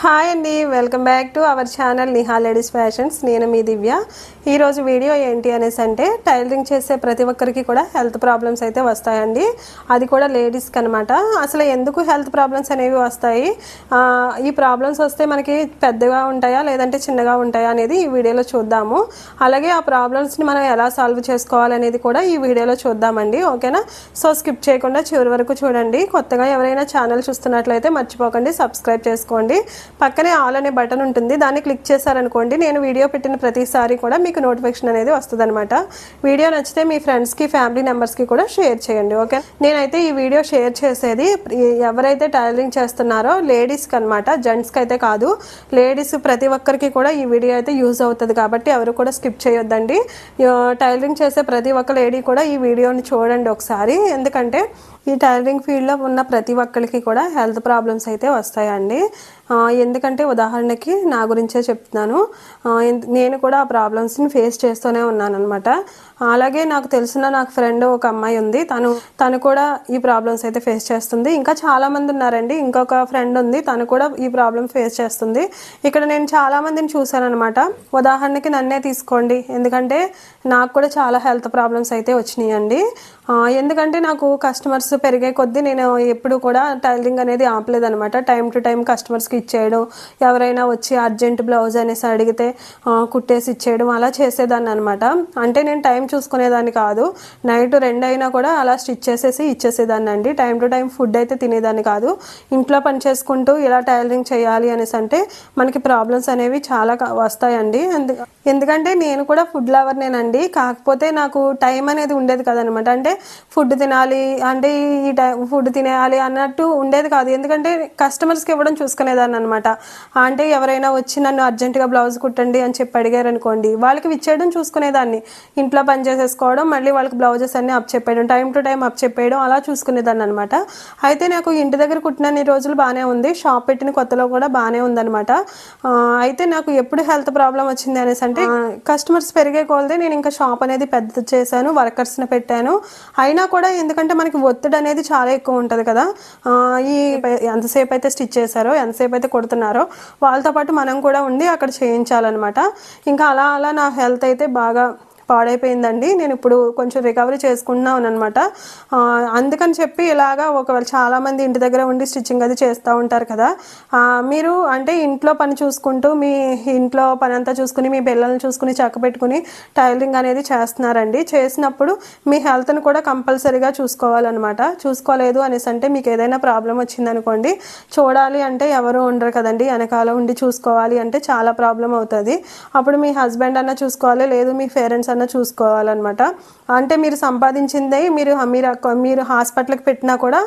Hi అండి welcome back to our channel Niha ladies fashions నేను మీ దివ్య. ఈరోజు వీడియో ఏంటి అనేసి అంటే టైలరింగ్ చేసే ప్రతి ఒక్కరికి కూడా హెల్త్ ప్రాబ్లమ్స్ అయితే వస్తాయండి. అది కూడా లేడీస్కి అనమాట అసలు ఎందుకు హెల్త్ ప్రాబ్లమ్స్ అనేవి వస్తాయి? ఈ ప్రాబ్లమ్స్ వస్తే మనకి పెద్దగా ఉంటాయా లేదంటే చిన్నగా ఉంటాయా అనేది ఈ వీడియోలో చూద్దాము. అలాగే ఆ ప్రాబ్లమ్స్ని మనం ఎలా సాల్వ్ చేసుకోవాలనేది కూడా ఈ వీడియోలో చూద్దామండి. ఓకేనా? సో స్కిప్ చేయకుండా చివరి వరకు చూడండి. కొత్తగా ఎవరైనా ఛానల్ చూస్తున్నట్లయితే మర్చిపోకండి సబ్స్క్రైబ్ చేసుకోండి. పక్కనే ఆల్ అనే బటన్ ఉంటుంది దాన్ని క్లిక్ చేశారనుకోండి నేను వీడియో పెట్టిన ప్రతిసారి కూడా మీకు నోటిఫికేషన్ అనేది వస్తుందన్నమాట. వీడియో నచ్చితే మీ ఫ్రెండ్స్కి ఫ్యామిలీ మెంబర్స్కి కూడా షేర్ చేయండి ఓకే? నేనైతే ఈ వీడియో షేర్ చేసేది ఎవరైతే టైలరింగ్ చేస్తున్నారో లేడీస్కి అనమాట జెంట్స్కి అయితే కాదు. లేడీస్ ప్రతి ఒక్కరికి కూడా ఈ వీడియో అయితే యూజ్ అవుతుంది కాబట్టి ఎవరు కూడా స్కిప్ చేయొద్దండి. టైలరింగ్ చేసే ప్రతి ఒక్క లేడీ కూడా ఈ వీడియోని చూడండి ఒకసారి. ఎందుకంటే ఈ టైలరింగ్ ఫీల్డ్లో ఉన్న ప్రతి ఒక్కరికి కూడా హెల్త్ ప్రాబ్లమ్స్ అయితే వస్తాయండి. ఎందుకంటే ఉదాహరణకి నా గురించే చెప్తున్నాను. నేను కూడా ఆ ప్రాబ్లమ్స్ని ఫేస్ చేస్తూనే ఉన్నాను అనమాట అలాగే నాకు తెలిసిన నాకు ఫ్రెండ్ ఒక అమ్మాయి ఉంది. తను తను కూడా ఈ ప్రాబ్లమ్స్ అయితే ఫేస్ చేస్తుంది. ఇంకా చాలామంది ఉన్నారండి. ఇంకొక ఫ్రెండ్ ఉంది. తను కూడా ఈ ప్రాబ్లమ్ ఫేస్ చేస్తుంది. ఇక్కడ నేను చాలా మందిని చూశాను అనమాట ఉదాహరణకి నన్నే తీసుకోండి. ఎందుకంటే నాకు కూడా చాలా హెల్త్ ప్రాబ్లమ్స్ అయితే వచ్చినాయండి. ఎందుకంటే నాకు కస్టమర్స్ పెరిగే కొద్దీ నేను ఎప్పుడు కూడా టైలరింగ్ అనేది ఆపలేదనమాట టైం టు టైం కస్టమర్స్కి ఇచ్చేయడం ఎవరైనా వచ్చి అర్జెంట్ బ్లౌజ్ అనేసి అడిగితే కుట్టేసి ఇచ్చేయడం అలా చేసేదాన్ని అనమాట అంటే నేను టైం చూసుకునేదాన్ని కాదు. నైట్ రెండు అయినా కూడా అలా స్టిచ్ చేసేసి ఇచ్చేసేదాన్ని అండి. టైం టు టైం ఫుడ్ అయితే తినేదాన్ని కాదు. ఇంట్లో పని చేసుకుంటూ ఇలా టైలరింగ్ చేయాలి అనేసి అంటే మనకి ప్రాబ్లమ్స్ అనేవి చాలా వస్తాయండి. ఎందుకంటే నేను కూడా ఫుడ్ లవర్నేనండి కాకపోతే నాకు టైం అనేది ఉండేది కదనమాట అంటే ఫుడ్ తినాలి అంటే ఈ టైం ఫుడ్ తినేయాలి అన్నట్టు ఉండేది కాదు. ఎందుకంటే కస్టమర్స్కి ఇవ్వడం చూసుకునేదాన్ని అనమాట అంటే ఎవరైనా వచ్చి నన్ను అర్జెంటుగా బ్లౌజ్ కుట్టండి అని చెప్పి అడిగారు అనుకోండి వాళ్ళకి ఇచ్చేయడం చూసుకునేదాన్ని. ఇంట్లో పని చేసేసుకోవడం మళ్ళీ వాళ్ళకి బ్లౌజెస్ అన్ని అప్ చెప్పేయడం టైం టు టైం అప్ చెప్పేయడం అలా చూసుకునేదాన్ని అనమాట అయితే నాకు ఇంటి దగ్గర కుట్టినన్ని రోజులు బాగానే ఉంది. షాప్ పెట్టిన కొత్తలో కూడా బాగానే ఉందన్నమాట. ఆ, అయితే నాకు ఎప్పుడు హెల్త్ ప్రాబ్లం వచ్చింది అనేసి అంటే కస్టమర్స్ పెరిగే కొలదే నేను ఇంకా షాప్ అనేది పెద్ద చేశాను వర్కర్స్ని పెట్టాను. అయినా కూడా ఎందుకంటే మనకి ఒత్తిడి అనేది చాలా ఎక్కువ ఉంటుంది కదా. ఈ ఎంతసేపు అయితే స్టిచ్ చేశారో ఎంతసేపు అయితే కొడుతున్నారో వాళ్ళతో పాటు మనం కూడా ఉండి అక్కడ చేయించాలన్నమాట. ఇంకా అలా అలా నా హెల్త్ అయితే బాగా పాడైపోయిందండి. నేను ఇప్పుడు కొంచెం రికవరీ చేసుకుంటున్నాను అనమాట అందుకని చెప్పి ఇలాగా ఒకవేళ చాలామంది ఇంటి దగ్గర ఉండి స్టిచ్చింగ్ అది చేస్తూ ఉంటారు కదా. మీరు అంటే ఇంట్లో పని చూసుకుంటూ మీ ఇంట్లో పని అంతా చూసుకుని మీ పిల్లల్ని చూసుకుని చక్క పెట్టుకుని టైలరింగ్ అనేది చేస్తున్నారండి. చేసినప్పుడు మీ హెల్త్ని కూడా కంపల్సరీగా చూసుకోవాలన్నమాట. చూసుకోలేదు అనేసి అంటే మీకు ఏదైనా ప్రాబ్లం వచ్చిందనుకోండి చూడాలి అంటే ఎవరు ఉండరు కదండి. వెనకాల ఉండి చూసుకోవాలి అంటే చాలా ప్రాబ్లం అవుతుంది. అప్పుడు మీ హస్బెండ్ అన్న చూసుకోవాలి లేదు మీ పేరెంట్స్ అన్న చూసుకోవాలన్నమాట. అంటే మీరు సంపాదించిందే మీరు మీరు మీరు హాస్పిటల్కి పెట్టినా కూడా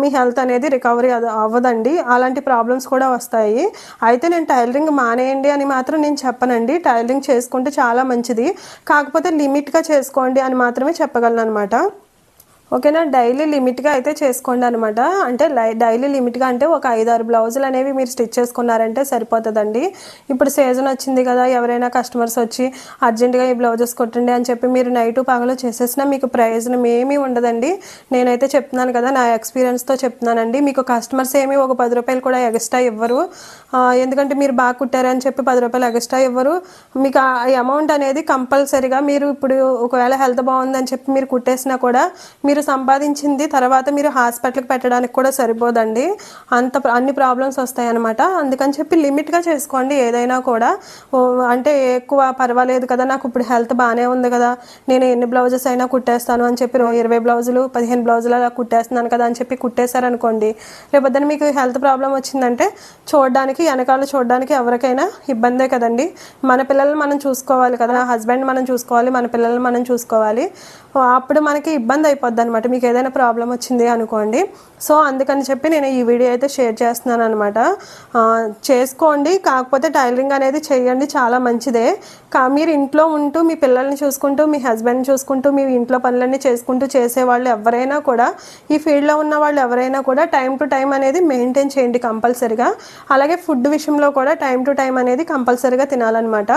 మీ హెల్త్ అనేది రికవరీ అవ్వదండి. అలాంటి ప్రాబ్లమ్స్ కూడా వస్తాయి. అయితే నేను టైలరింగ్ మానేయండి అని మాత్రం నేను చెప్పనండి. టైలరింగ్ చేసుకుంటే చాలా మంచిది. కాకపోతే లిమిట్గా చేసుకోండి అని మాత్రమే చెప్పగలను అనమాట ఓకేనా? డైలీ లిమిట్గా అయితే చేసుకోండి అనమాట అంటే లై డైలీ లిమిట్గా అంటే ఒక ఐదారు బ్లౌజులు అనేవి మీరు స్టిచ్ చేసుకున్నారంటే సరిపోతుందండి. ఇప్పుడు సీజన్ వచ్చింది కదా ఎవరైనా కస్టమర్స్ వచ్చి అర్జెంటుగా ఈ బ్లౌజెస్ కొట్టండి అని చెప్పి మీరు నైటు పగలు చేసేసినా మీకు ప్రయోజనం ఏమీ ఉండదండి. నేనైతే చెప్తున్నాను కదా నా ఎక్స్పీరియన్స్తో చెప్తున్నానండి. మీకు కస్టమర్స్ ఏమీ ఒక పది రూపాయలు కూడా ఎక్స్ట్రా ఇవ్వరు. ఎందుకంటే మీరు బాగా కుట్టారని చెప్పి పది రూపాయలు ఎక్స్ట్రా ఇవ్వరు. మీకు ఆ అమౌంట్ అనేది కంపల్సరీగా మీరు ఇప్పుడు ఒకవేళ హెల్త్ బాగుందని చెప్పి మీరు కుట్టేసినా కూడా మీరు మీరు సంపాదించింది తర్వాత మీరు హాస్పిటల్కి పెట్టడానికి కూడా సరిపోదండి. అంత అన్ని ప్రాబ్లమ్స్ వస్తాయి అనమాట అందుకని చెప్పి లిమిట్గా చేసుకోండి ఏదైనా కూడా. అంటే ఎక్కువ పర్వాలేదు కదా నాకు ఇప్పుడు హెల్త్ బాగానే ఉంది కదా నేను ఎన్ని బ్లౌజెస్ అయినా కుట్టేస్తాను అని చెప్పి ఇరవై బ్లౌజులు పదిహేను బ్లౌజులు అలా కుట్టేస్తున్నాను కదా అని చెప్పి కుట్టేశారనుకోండి రేపొద్దున మీకు హెల్త్ ప్రాబ్లం వచ్చిందంటే చూడడానికి వెనకాల చూడడానికి ఎవరికైనా ఇబ్బందే కదండి. మన పిల్లల్ని మనం చూసుకోవాలి కదా హస్బెండ్ మనం చూసుకోవాలి మన పిల్లల్ని మనం చూసుకోవాలి. అప్పుడు మనకి ఇబ్బంది అయిపోద్ది అనమాట మీకు ఏదైనా ప్రాబ్లం వచ్చింది అనుకోండి. సో అందుకని చెప్పి నేను ఈ వీడియో అయితే షేర్ చేస్తున్నాను అనమాట చేసుకోండి. కాకపోతే టైలరింగ్ అనేది చేయండి. చాలా మంచిదే. కా మీరు ఇంట్లో ఉంటూ మీ పిల్లల్ని చూసుకుంటూ మీ హస్బెండ్ చూసుకుంటూ మీ ఇంట్లో పనులన్నీ చేసుకుంటూ చేసే వాళ్ళు ఎవరైనా కూడా ఈ ఫీల్డ్లో ఉన్న వాళ్ళు ఎవరైనా కూడా టైం టు టైం అనేది మెయింటైన్ చేయండి కంపల్సరిగా. అలాగే ఫుడ్ విషయంలో కూడా టైం టు టైం అనేది కంపల్సరిగా తినాలన్నమాట.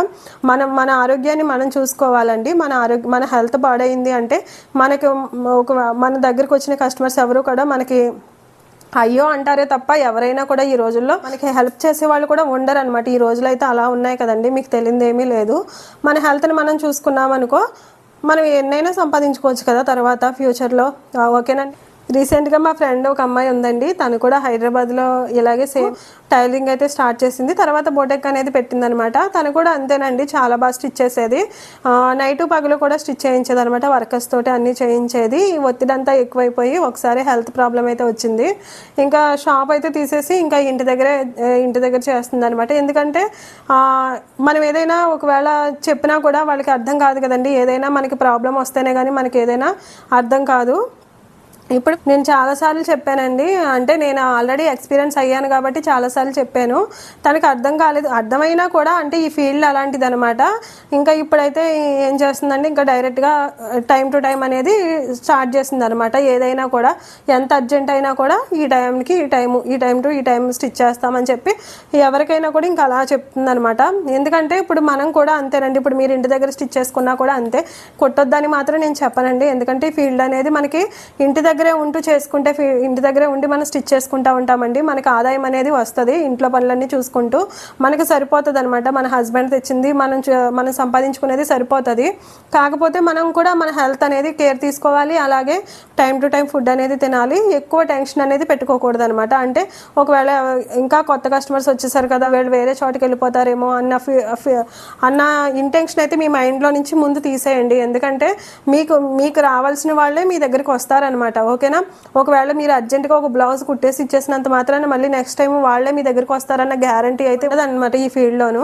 మనం మన ఆరోగ్యాన్ని మనం చూసుకోవాలండి. మన ఆరోగ్య మన హెల్త్ పాడైంది అంటే మనకి ఒక మన దగ్గరకు వచ్చిన కస్టమర్స్ ఎవరు కూడా మనకి అయ్యో అంటారే తప్ప ఎవరైనా కూడా ఈ రోజుల్లో మనకి హెల్ప్ చేసే వాళ్ళు కూడా ఉండరు అనమాట ఈ రోజులు అయితే అలా ఉన్నాయి కదండి మీకు తెలియదు ఏమీ లేదు. మన హెల్త్ని మనం చూసుకున్నాం అనుకో మనం ఎన్నైనా సంపాదించుకోవచ్చు కదా తర్వాత ఫ్యూచర్లో ఓకేనండి? రీసెంట్గా మా ఫ్రెండ్ ఒక అమ్మాయి ఉందండి. తను కూడా హైదరాబాద్లో ఇలాగే సేమ్ టైలింగ్ అయితే స్టార్ట్ చేసింది. తర్వాత బోటెక్ అనేది పెట్టిందనమాట. తను కూడా అంతేనండి. చాలా బాగా స్టిచ్ చేసేది. నైట్ పగలు కూడా స్టిచ్ చేయించేది అనమాట వర్కర్స్ తోటి అన్నీ చేయించేది. ఈ ఒత్తిడి అంతా ఎక్కువైపోయి ఒకసారి హెల్త్ ప్రాబ్లం అయితే వచ్చింది. ఇంకా షాప్ అయితే తీసేసి ఇంకా ఇంటి దగ్గరే ఇంటి దగ్గర చేస్తుంది అనమాట ఎందుకంటే మనం ఏదైనా ఒకవేళ చెప్పినా కూడా వాళ్ళకి అర్థం కాదు కదండి. ఏదైనా మనకి ప్రాబ్లం వస్తేనే కానీ మనకి ఏదైనా అర్థం కాదు. ఇప్పుడు నేను చాలాసార్లు చెప్పానండి. అంటే నేను ఆల్రెడీ ఎక్స్పీరియన్స్ అయ్యాను కాబట్టి చాలాసార్లు చెప్పాను. తనకి అర్థం కాలేదు. అర్థమైనా కూడా అంటే ఈ ఫీల్డ్ అలాంటిది అనమాట ఇంకా ఇప్పుడైతే ఏం చేస్తుందంటే ఇంకా డైరెక్ట్గా టైం టు టైం అనేది స్టార్ట్ చేసింది అనమాట ఏదైనా కూడా ఎంత అర్జెంట్ అయినా కూడా ఈ టైంకి ఈ టైం ఈ టైం టు ఈ టైం స్టిచ్ చేస్తామని చెప్పి ఎవరికైనా కూడా ఇంకా అలా చెప్తుంది అనమాట ఎందుకంటే ఇప్పుడు మనం కూడా అంతేనండి. ఇప్పుడు మీరు ఇంటి దగ్గర స్టిచ్ చేసుకున్నా కూడా అంతే. కొట్టొద్దని మాత్రం నేను చెప్పనండి. ఎందుకంటే ఈ ఫీల్డ్ అనేది మనకి ఇంటి దగ్గర దగ్గరే ఉంటూ చేసుకుంటే ఫీ- ఇంటి దగ్గరే ఉండి మనం స్టిచ్ చేసుకుంటా ఉంటామండి. మనకు ఆదాయం అనేది వస్తుంది. ఇంట్లో పనులన్నీ చూసుకుంటూ మనకి సరిపోతుంది అనమాట మన హస్బెండ్ తెచ్చింది మనం మనం సంపాదించుకునేది సరిపోతుంది. కాకపోతే మనం కూడా మన హెల్త్ అనేది కేర్ తీసుకోవాలి. అలాగే టైం టు టైం ఫుడ్ అనేది తినాలి. ఎక్కువ టెన్షన్ అనేది పెట్టుకోకూడదు అనమాట అంటే ఒకవేళ ఇంకా కొత్త కస్టమర్స్ వచ్చేసారు కదా వీళ్ళు వేరే చోటుకి వెళ్ళిపోతారేమో అన్న ఫీ- అన్న ఇంటెన్షన్ అయితే మీ మైండ్లో నుంచి ముందు తీసేయండి. ఎందుకంటే మీకు మీకు రావాల్సిన వాళ్ళే మీ దగ్గరికి వస్తారనమాట ఓకేనా? ఒకవేళ మీరు అర్జెంటుగా ఒక బ్లౌజ్ కుట్టేసి ఇచ్చేసినంత మాత్రాన మళ్ళీ నెక్స్ట్ టైం వాళ్ళే మీ దగ్గరికి వస్తారన్న గ్యారంటీ అయితే అనమాట ఈ ఫీల్డ్లోను.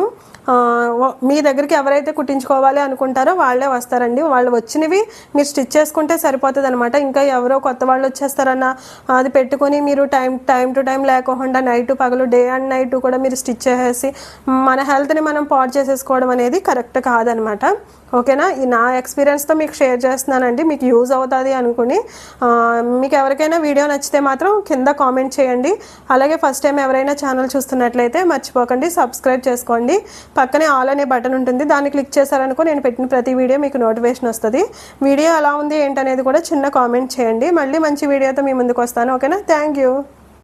మీ దగ్గరికి ఎవరైతే కుట్టించుకోవాలి అనుకుంటారో వాళ్ళే వస్తారండి. వాళ్ళు వచ్చినవి మీరు స్టిచ్ చేసుకుంటే సరిపోతుంది అనమాట ఇంకా ఎవరో కొత్త వాళ్ళు వచ్చేస్తారన్న అది పెట్టుకొని మీరు టైం టైం టు టైం లేకోకుండా నైట్ పగలు డే అండ్ నైట్ కూడా మీరు స్టిచ్ చేసేసి మన హెల్త్ని మనం పాడు చేసేసుకోవడం అనేది కరెక్ట్ కాదనమాట ఓకేనా? ఈ నా ఎక్స్పీరియన్స్తో మీకు షేర్ చేస్తున్నానండి. మీకు యూజ్ అవుతుంది అనుకుని మీకు ఎవరికైనా వీడియో నచ్చితే మాత్రం కింద కామెంట్ చేయండి. అలాగే ఫస్ట్ టైం ఎవరైనా ఛానల్ చూస్తున్నట్లయితే మర్చిపోకండి సబ్స్క్రైబ్ చేసుకోండి. పక్కనే ఆల్ అనే బటన్ ఉంటుంది దాన్ని క్లిక్ చేశారనుకో నేను పెట్టిన ప్రతి వీడియో మీకు నోటిఫికేషన్ వస్తుంది. వీడియో ఎలా ఉంది ఏంటనేది కూడా చిన్న కామెంట్ చేయండి. మళ్ళీ మంచి వీడియోతో మీ ముందుకు వస్తాను ఓకేనా? Thank you